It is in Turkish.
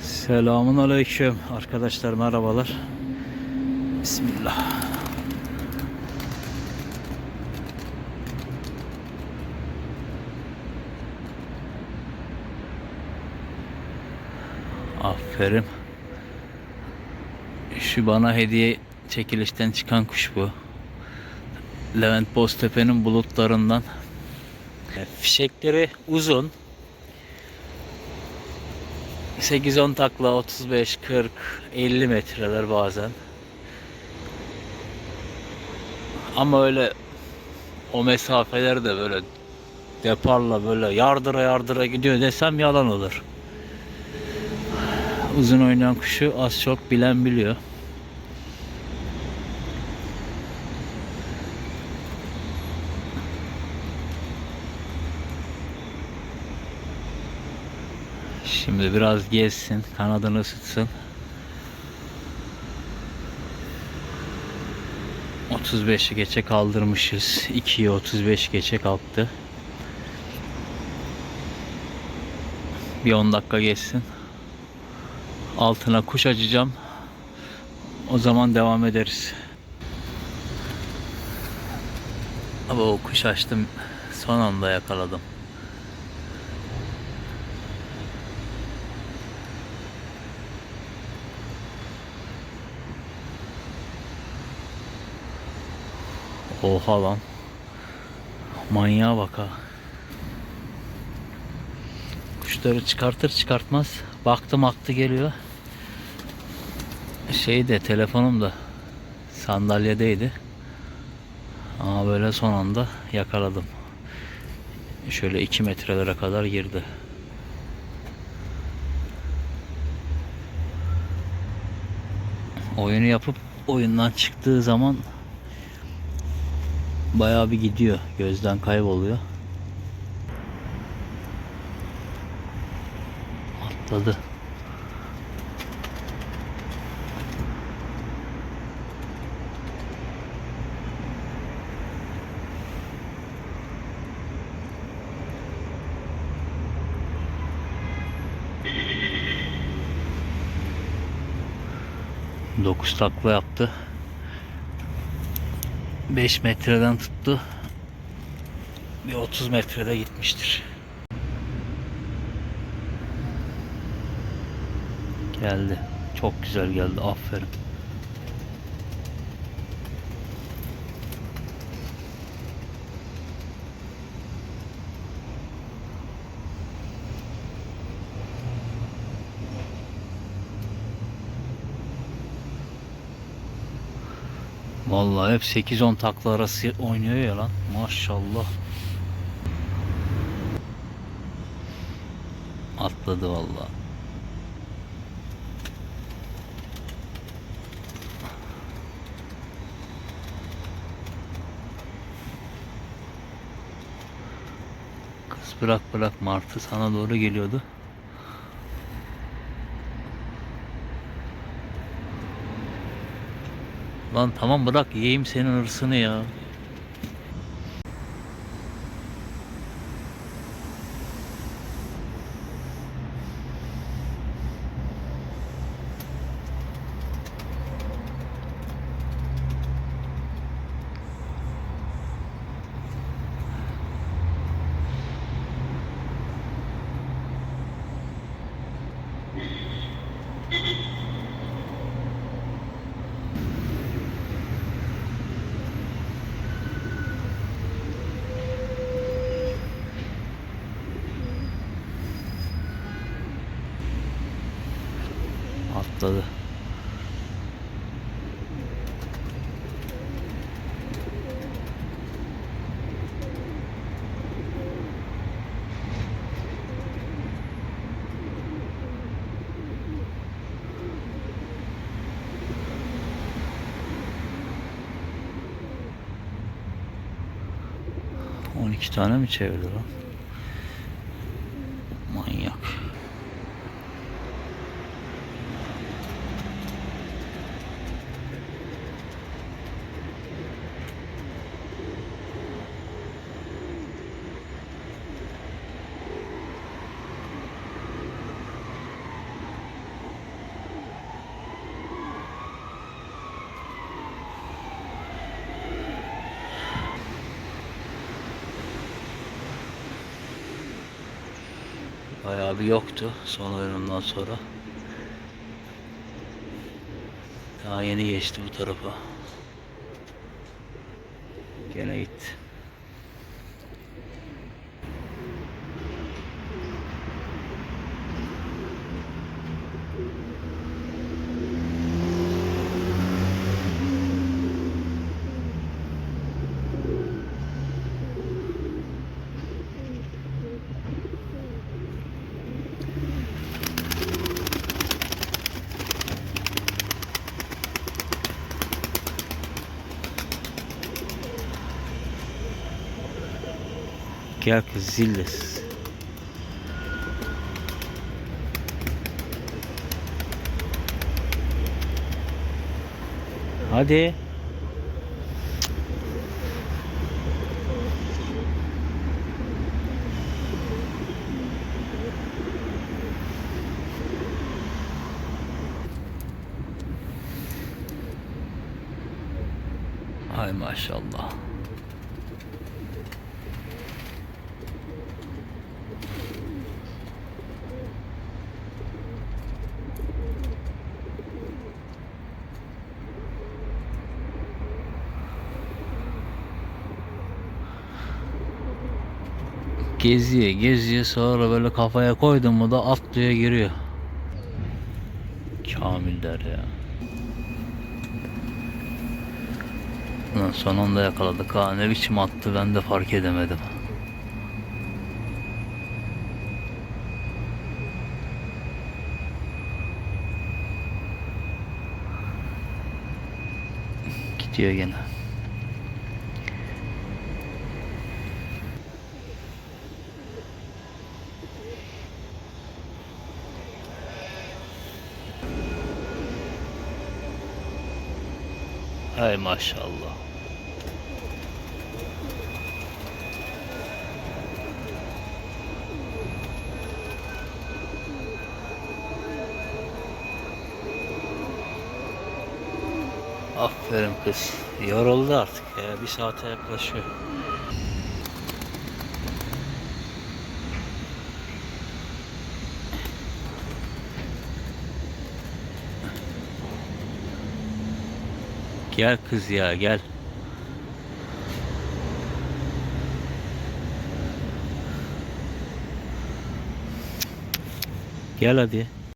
Selamun aleyküm arkadaşlar merhabalar. Bismillah. Aferin. Şu bana hediye çekilişten çıkan kuş bu. Levent Boztepe'nin bulutlarından. Fişekleri uzun. 8-10 takla 35 40 50 metreler bazen. Ama öyle o mesafeler de böyle deparla böyle yardıra yardıra gidiyor desem yalan olur. Uzun oynayan kuşu az çok bilen biliyor. Şimdi biraz gezsin, kanadını ısıtsın. 35'i geçe kaldırmışız. 2'yi 35 geçe kalktı. Bir 10 dakika geçsin. Altına kuş açacağım. O zaman devam ederiz. Ama o kuş açtım. Son anda yakaladım. Oha lan. Manyağa bak ha. Kuşları çıkartır çıkartmaz. Baktım aktı geliyor. Şey de telefonum da sandalyedeydi. Ama böyle son anda yakaladım. Şöyle 2 metrelere kadar girdi. Oyunu yapıp oyundan çıktığı zaman bayağı bir gidiyor. Gözden kayboluyor. Atladı. Dokuz takla yaptı. 5 metreden tuttu. Bir 30 metrede gitmiştir. Geldi. Çok güzel geldi. Aferin. Vallahi hep 8-10 takla arası oynuyor ya lan. Maşallah. Atladı vallahi. Kız bırak bırak martı sana doğru geliyordu. Lan tamam bırak yiyeyim senin hırsını ya. Atladı. On iki tane mi çevirdi lan? Bayağı bir yoktu son oyunundan sonra. Daha yeni geçti bu tarafa. Gene gitti. Kız zilles. Hadi. Hay maşallah. Geziyor, geziyor sonra böyle kafaya koydun mu da atlıyor giriyor. Kamil der ya. Ulan son anda yakaladık ha ne biçim attı ben de fark edemedim. Gidiyor gene. Hay maşallah. Aferin kız. Yoruldu artık ya. Bir saate yaklaşıyor. Gel kız ya gel. Gel hadi.